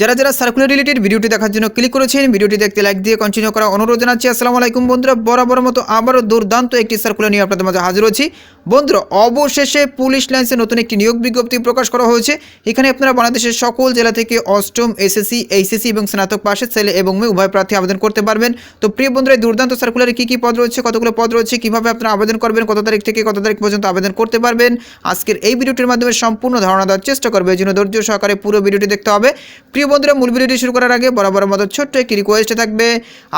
যারা যারা circular related ভিডিওটি দেখার জন্য ক্লিক করেছেন, ভিডিওটি দেখতে লাইক দিয়ে কন্টিনিউ করা অনুরোধ জানাচ্ছি। আসসালামু আলাইকুম বন্ধুরা, বরাবর মতো আবারও দুর্দান্ত একটি সার্কুলার নিয়ে আপনাদের মাঝে হাজির হচ্ছি। বন্ধুরা, অবশেষে পুলিশ লাইন্সে নতুন একটি নিয়োগ বিজ্ঞপ্তি প্রকাশ করা হয়েছে। এখানে আপনারা বাংলাদেশের সকল জেলা থেকে অষ্টম এসএসসি এইচএসসি এবং স্নাতক পাশের ছেলে এবং মেয়ে উভয় প্রার্থী আবেদন করতে পারবেন। তো প্রিয় বন্ধুরা দুর্দান্ত সার্কুলারে কী কী পদ রয়েছে, কতগুলো পদ রয়েছে, কীভাবে আপনারা আবেদন করবেন, কত তারিখ থেকে কত তারিখ পর্যন্ত আবেদন করতে পারবেন, আজকের এই ভিডিওটির মাধ্যমে সম্পূর্ণ ধারণা দেওয়ার চেষ্টা করবে। এই জন্য ধৈর্য সহকারে পুরো ভিডিওটি দেখতে হবে। প্রিয় বন্ধুরা, মূল ভিডিওটি শুরু করার আগে বরাবর মতো ছোট্ট একটি রিকোয়েস্ট থাকবে,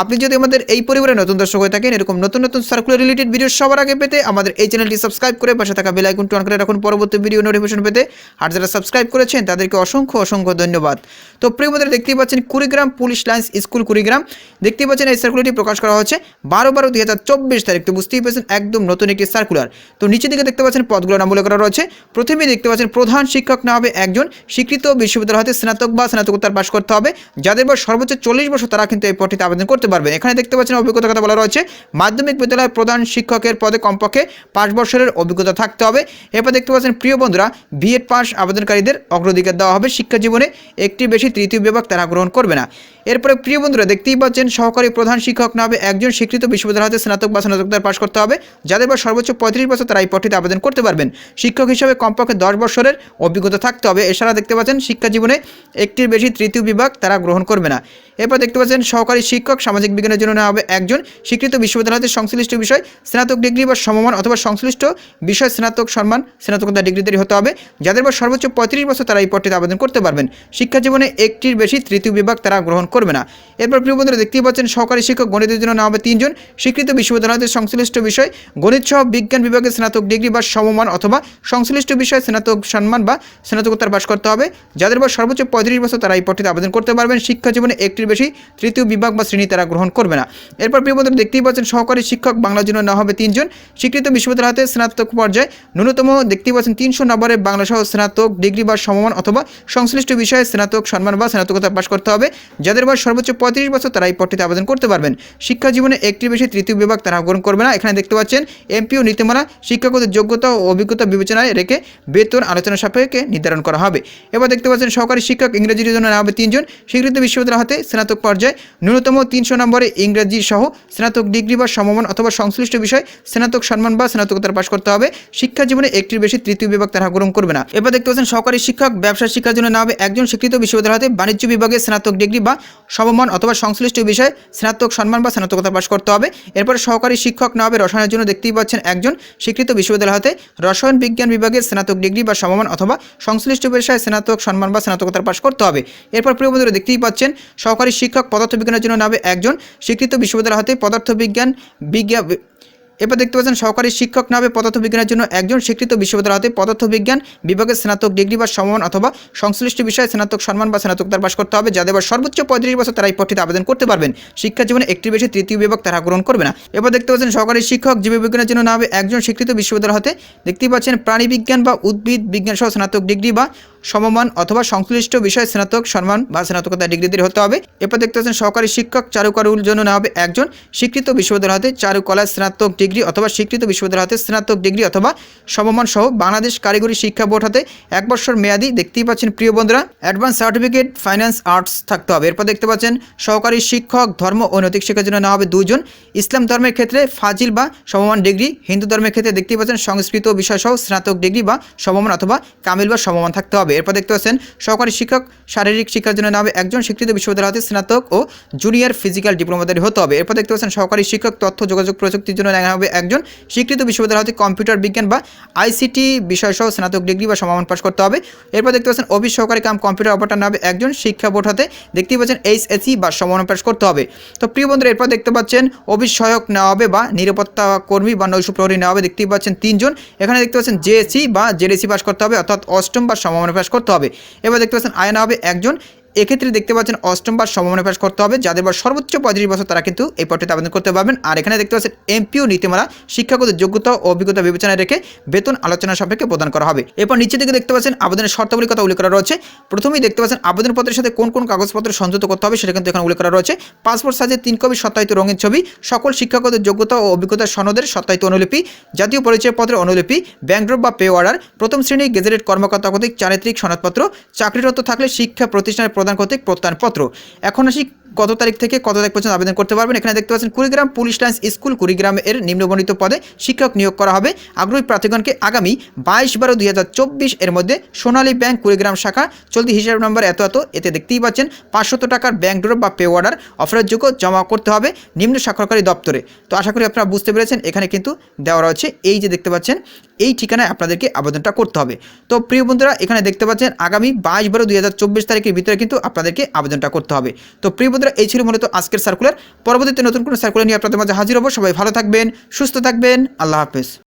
আপনি যদি আমাদের এই পরিবারের নতুন দর্শক হয়ে থাকেন, এরকম নতুন নতুন সার্কুলার রিলেটেড ভিডিও সবার আগে পেতে আমাদের এই চ্যানেলটি সাবস্ক্রাইব করে পাশে থাকা বেল আইকনটি অন করে রাখুন। পরবর্তী ভিডিও নোটিফিকেশন পেতে আর যারা সাবস্ক্রাইব করেছেন, তাদেরকে অসংখ্য অসংখ্য ধন্যবাদ। তো প্রিয় বন্ধুরা, দেখতেই পাচ্ছেন Kurigram police lines school Kurigram. দেখতেই পাচ্ছেন এই সার্কুলারটি প্রকাশ করা হচ্ছে বারো বারো দুই হাজার চব্বিশ তারিখ। তো বুঝতেই পারছেন, একদম নতুন একটি সার্কুলার তো নিচের দিকে দেখতে পাচ্ছেন পদগুলো নাম উল্লেখ করা রয়েছে। প্রথমেই দেখতে পাচ্ছেন প্রধান শিক্ষক না হবে একজন স্বীকৃত বিশ্ববিদ্যালয় হতে স্নাতক বা স্নাতকোত্তর পাশ করতে হবে। যাদের বয়স সর্বোচ্চ চল্লিশ বছর, তারা কিন্তু এই পদটিতে আবেদন করতে পারবে এখানে দেখতে পাচ্ছেন অভিজ্ঞতার কথা বলা রয়েছে। মাধ্যমিক বিদ্যালয়ের প্রধান শিক্ষকের পদে কমপক্ষে পাঁচ বছরের অভিজ্ঞতা থাকতে হবে। এরপর দেখতে পাচ্ছেন প্রিয় বন্ধুরা বিএড পাস আবেদনকারীদের অগ্রাধিকার দেওয়া হবে শিক্ষা জীবনে। একটি বেশি তৃতীয় বিভাগ তারা গ্রহণ করবে না। এরপরে প্রিয় বন্ধুরা, দেখতেই পাচ্ছেন সহকারী প্রধান শিক্ষক না হবে একজন স্বীকৃত বিশ্ববিদ্যালয় হতে স্নাতক বা স্নাতকোত্তর পাশ করতে হবে, যাদের বয়স সর্বোচ্চ পঁয়ত্রিশ বছর তারা এই পদটিতে আবেদন করতে পারবেন। শিক্ষক হিসেবে কমপক্ষে দশ বছরের অভিজ্ঞতা থাকতে হবে। এছাড়া দেখতে পাচ্ছেন শিক্ষা জীবনে একটির বেশি তৃতীয় বিভাগ তারা গ্রহণ করবে না। এরপর দেখতে পাচ্ছেন সহকারী শিক্ষক সামাজিক বিজ্ঞানের জন্য নেওয়া হবে একজন স্বীকৃত বিশ্ববিদ্যালয় হতে সংশ্লিষ্ট বিষয়, স্নাতক ডিগ্রি বা সমমান অথবা সংশ্লিষ্ট বিষয় স্নাতক সম্মান, স্নাতকোত্তর ডিগ্রিধারী হতে হবে। যাদের বয়স সর্বোচ্চ পঁয়ত্রিশ বছর তারা এই পদটিতে আবেদন করতে পারবেন। শিক্ষা জীবনে একটির বেশি তৃতীয় বিভাগ তারা গ্রহণ করবে না। এরপর প্রিয় বন্ধুরা, দেখতেই পাচ্ছেন সহকারী শিক্ষক গণিতের জন্য নেওয়া হবে তিনজন। স্বীকৃত বিশ্ববিদ্যালয় হতে সংশ্লিষ্ট বিষয় গণিত সহ বিজ্ঞান বিভাগে স্নাতক ডিগ্রি বা সমমান অথবা সংশ্লিষ্ট বিষয়ে স্নাতক সম্মান বা স্নাতকোত্তর পাশ করতে হবে। যাদের বয়স সর্বোচ্চ পঁয়ত্রিশ বছর, তারা এই পদটিতে আবেদন করতে পারবেন। শিক্ষা জীবনে একটির বেশি, তৃতীয় বিভাগ বা শ্রেণি তারা গ্রহণ করবে না। এরপর প্রিয় বন্ধুরা, দেখতেই পাচ্ছেন সহকারী শিক্ষক বাংলার জন্য নেওয়া হবে তিনজন। স্বীকৃত বিশ্ববিদ্যালয় হতে স্নাতক পর্যায়ে ন্যূনতম, দেখতেই পাচ্ছেন তিনশো নম্বরের বাংলা সহ স্নাতক ডিগ্রি বা সমমান অথবা সংশ্লিষ্ট বিষয়ে স্নাতক সম্মান বা স্নাতকোত্তর পাশ করতে হবে। যাদের বয়স সর্বোচ্চ পঁয়ত্রিশ বছর তারা এই পদটিতে আবেদন করতে পারবেন। শিক্ষা জীবনে একটির বেশি তৃতীয় বিভাগ তারা গ্রহণ করবে না। এখানে দেখতে পাচ্ছেন এমপিও নীতিমালা শিক্ষাগত যোগ্যতা ও অভিজ্ঞতা বিবেচনায় রেখে বেতন আলোচনা সাপেক্ষে নির্ধারণ করা হবে। এবার দেখতে পাচ্ছেন, সহকারী শিক্ষক ইংরেজির জন্য নেওয়া হবে তিনজন। স্বীকৃত বিশ্ববিদ্যালয় হাতে স্নাতক পর্যায়ে ন্যূনতম তিনশো নম্বরে ইংরেজি সহ স্নাতক ডিগ্রি বা সমমান অথবা সংশ্লিষ্ট বিষয় স্নাতক সম্মান বা স্নাতকোত্তর পাশ করতে হবে। শিক্ষা জীবনে একটির বেশি তৃতীয় বিভাগ তারা গ্রহণ করবে না। এবার দেখতে পাচ্ছেন, সহকারী শিক্ষক ব্যবসা শিক্ষার জন্য নেওয়া হবে একজন স্বীকৃত বিশ্ববিদ্যালয় হাতে বাণিজ্য বিভাগে স্নাতক ডিগ্রি বা সমমান অথবা সংশ্লিষ্ট বিষয়ে স্নাতক সম্মান বা স্নাতকোত্তর পাশ করতে হবে। এরপর সহকারী শিক্ষক নেওয়া হবে রসায়নের জন্য দেখতেই পাচ্ছেন একজন স্বীকৃত বিশ্ববিদ্যালয় হাতে রসায়ন বিজ্ঞান বিভাগের স্নাতক ডিগ্রি বা সমমান অথবা সংশ্লিষ্ট বিষয়ে স্নাতক সম্মান বা স্নাতকোত্তর পাশ করতে হবে। এরপর প্রিয় বন্ধুরা দেখতেই পাচ্ছেন, সহকারী শিক্ষক পদার্থবিজ্ঞানের জন্য হবে একজন স্বীকৃত বিশ্ববিদ্যালয় হাতে পদার্থবিজ্ঞান বিজ্ঞান এরপর দেখতে পাচ্ছেন সহকারী শিক্ষক নামে পদার্থবিজ্ঞানের জন্য একজন স্বীকৃত বিশ্ববিদ্যালয় হতে পদার্থবিজ্ঞান বিভাগের স্নাতক ডিগ্রি বা সমমান অথবা সংশ্লিষ্ট বিষয়ে স্নাতক সম্মান বা স্নাতক তার পাশ করতে হবে যাদের বয়স সর্বোচ্চ পঁয়ত্রিশ বছর তারা এই পদটিতে আবেদন করতে পারবেন। শিক্ষা জীবনে একটি বেশি তৃতীয় বিভাগ তারা গ্রহণ করবে না। এরপর দেখতে পাচ্ছেন সহকারী শিক্ষক জীববিজ্ঞানের জন্য নামে একজন স্বীকৃত বিশ্ববিদ্যালয় হতে দেখতেই পাচ্ছেন প্রাণীবিজ্ঞান বা উদ্ভিদ বিজ্ঞান সহ স্নাতক ডিগ্রি বা সমমান অথবা সংশ্লিষ্ট বিষয়ে স্নাতক সম্মান বা স্নাতকতা ডিগ্রিদের হতে হবে। এরপর দেখতে পাচ্ছেন সহকারী শিক্ষক চারুকারুর জন্য নেওয়া হবে একজন স্বীকৃত বিশ্ববিদ্যালয় হতে চারুকলা স্নাতক ডিগ্রি অথবা স্বীকৃত বিশ্ববিদ্যালয় হতে স্নাতক ডিগ্রি অথবা সমমান সহ বাংলাদেশ কারিগরি শিক্ষা বোর্ড হাতে এক বছর মেয়াদি দেখতেই পাচ্ছেন প্রিয় বন্ধুরা অ্যাডভান্স সার্টিফিকেট ফাইন্যান্স আর্টস থাকতে হবে। এরপর দেখতে পাচ্ছেন সহকারী শিক্ষক, ধর্ম ও নৈতিক শিক্ষার জন্য নেওয়া হবে দুজন ইসলাম ধর্মের ক্ষেত্রে ফাজিল বা সমমান ডিগ্রি, হিন্দু ধর্মের ক্ষেত্রে দেখতেই পাচ্ছেন সংস্কৃত বিষয় সহ স্নাতক ডিগ্রি বা সমমান অথবা কামিল বা সমমান থাকতে হবে। এরপর দেখতে পাচ্ছেন সহকারী শিক্ষক, শারীরিক শিক্ষার জন্য নামে একজন স্বীকৃত বিশ্ববিদ্যালয় হতে স্নাতক ও জুনিয়র ফিজিক্যাল ডিপ্লোমাদারি হতে হবে। এরপর দেখতে পাচ্ছেন সহকারী শিক্ষক, তথ্য, যোগাযোগ প্রযুক্তির জন্য নেওয়া হবে একজন স্বীকৃত বিশ্ববিদ্যালয় হতে কম্পিউটার বিজ্ঞান বা আইসিটি বিষয়সহ স্নাতক ডিগ্রি বা সমাপন পাশ করতে হবে। এরপর দেখতে পাচ্ছেন, অফিস সহকারী কাম কম্পিউটার অপারেটর নামে একজন শিক্ষা বোর্ড হতে দেখতেই পাচ্ছেন এইচএসি বা সমাপন পাশ করতে হবে। তো প্রিয় বন্ধুরা, এরপর দেখতে পাচ্ছেন, অফিস সহায়ক নেওয়া হবে বা নিরাপত্তা কর্মী বা নৈশ প্রহরী নেওয়া হবে দেখতেই পাচ্ছেন তিনজন। এখানে দেখতে পাচ্ছেন জেএসি বা জেডিসি পাস করতে হবে, অর্থাৎ অষ্টম বা সমাপন পাশ করতে হবে। এবার দেখতে পাচ্ছেন আয়না হবে একজন। এক্ষেত্রে দেখতে পাচ্ছেন অষ্টম বা পাশ করতে হবে। যাদের বয়স সর্বোচ্চ পঁয়ত্রিশ বছর, তারা কিন্তু এই পদটিতে আবেদন করতে পারবেন। আর এখানে দেখতে পাচ্ছেন এমপিও নীতিমালা, শিক্ষাগত যোগ্যতা ও অভিজ্ঞতা বিবেচনায় রেখে বেতন আলোচনা সাপেক্ষে প্রদান করা হবে। এরপর নিচে দিকে দেখতে পাচ্ছেন আবেদনের শর্তাবলীর কথা উল্লেখ করা রয়েছে। প্রথমেই দেখতে পাচ্ছেন আবেদনপত্রের সাথে কোন কোন কাগজপত্র সংযুক্ত করতে হবে, সেটা কিন্তু এখানে উল্লেখ করা রয়েছে। পাসপোর্ট সাইজের তিন কপি সত্যায়িত রঙিন ছবি, সকল শিক্ষাগত যোগ্যতা ও অভিজ্ঞতা সনদের সত্যায়িত অনুলিপি, জাতীয় পরিচয়পত্রের অনুলিপি, ব্যাংক ড্রপ বা পে অর্ডার, প্রথম শ্রেণি গেজেটেড কর্মকর্তা কর্তৃক চারিত্রিক সনদপত্র, চাকরিরত থাকলে শিক্ষা প্রতিষ্ঠানের প্রদান কর্তৃক প্রত্যয়নপত্র। এখন আসি কত তারিখ থেকে কত তারিখ পর্যন্ত আবেদন করতে পারবেন? এখানে দেখতে পাচ্ছেন Kurigram police lines school Kurigram এর নিম্নবর্ণিত পদে শিক্ষক নিয়োগ করা হবে। আগ্রহী প্রার্থীগণকে আগামী বাইশ বারো দুই এর মধ্যে সোনালী ব্যাংক কুড়িগ্রাম শাখা চলতি হিসাব নম্বর এত এত, এতে দেখতেই পাচ্ছেন পাঁচশত টাকার ব্যাংক ড্রপ বা পে অর্ডার অফারের যোগ্য জমা করতে হবে নিম্ন স্বাক্ষরকারী দপ্তরে। তো আশা করি আপনারা বুঝতে পেরেছেন, এখানে কিন্তু দেওয়া রয়েছে এই যে দেখতে পাচ্ছেন, এই ঠিকানায় আপনাদেরকে আবেদনটা করতে হবে। তো প্রিয় বন্ধুরা, এখানে দেখতে পাচ্ছেন আগামী বাইশ বারো দুই তারিখের ভিতরে কিন্তু আপনাদেরকে আবেদনটা করতে হবে। তো প্রিয় বন্ধুরা, এই ছিল মূলত আজকের সার্কুলার পরবর্তীতে নতুন কোনো সার্কুলার নিয়ে আপনাদের মাঝে হাজির হব। সবাই ভালো থাকবেন, সুস্থ থাকবেন। আল্লাহ হাফেজ।